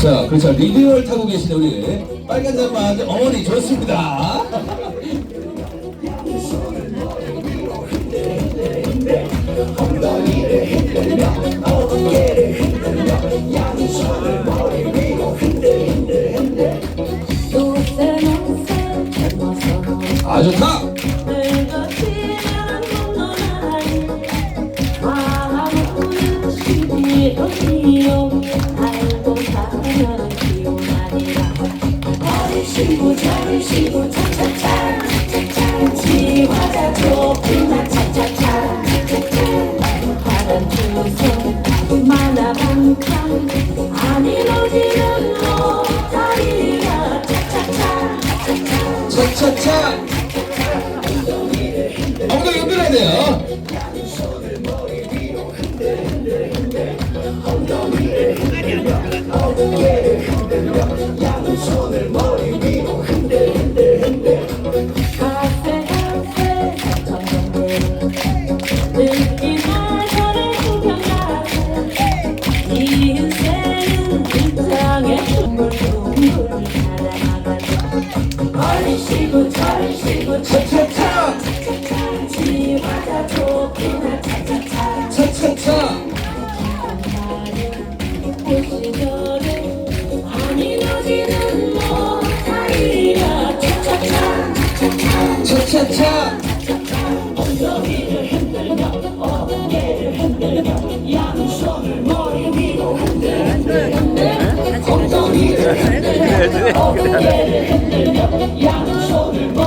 자, 그렇죠. 리뷰를 타고 계신 우리 빨간 아주 어머니 좋습니다. 아, 좋다. 쉬고 잘 쉬고 차차차 차차 지화자 좋구나 차차차. 차차 파란 주소 만화방탕 안 이루어지는 로다리야. 차차차 차차차. 차차차. 쉬고 차차차. 차차차 지화자 좋구나 차차차 차차차. 시절에 안 이루어지는 못하리라 차차차 차차차 차차차. 엉덩이를 흔들며 어깨를 흔들며 양손을 머리 위로 흔들 흔들 흔들 엉덩이를 흔들며 어깨를 흔들며 양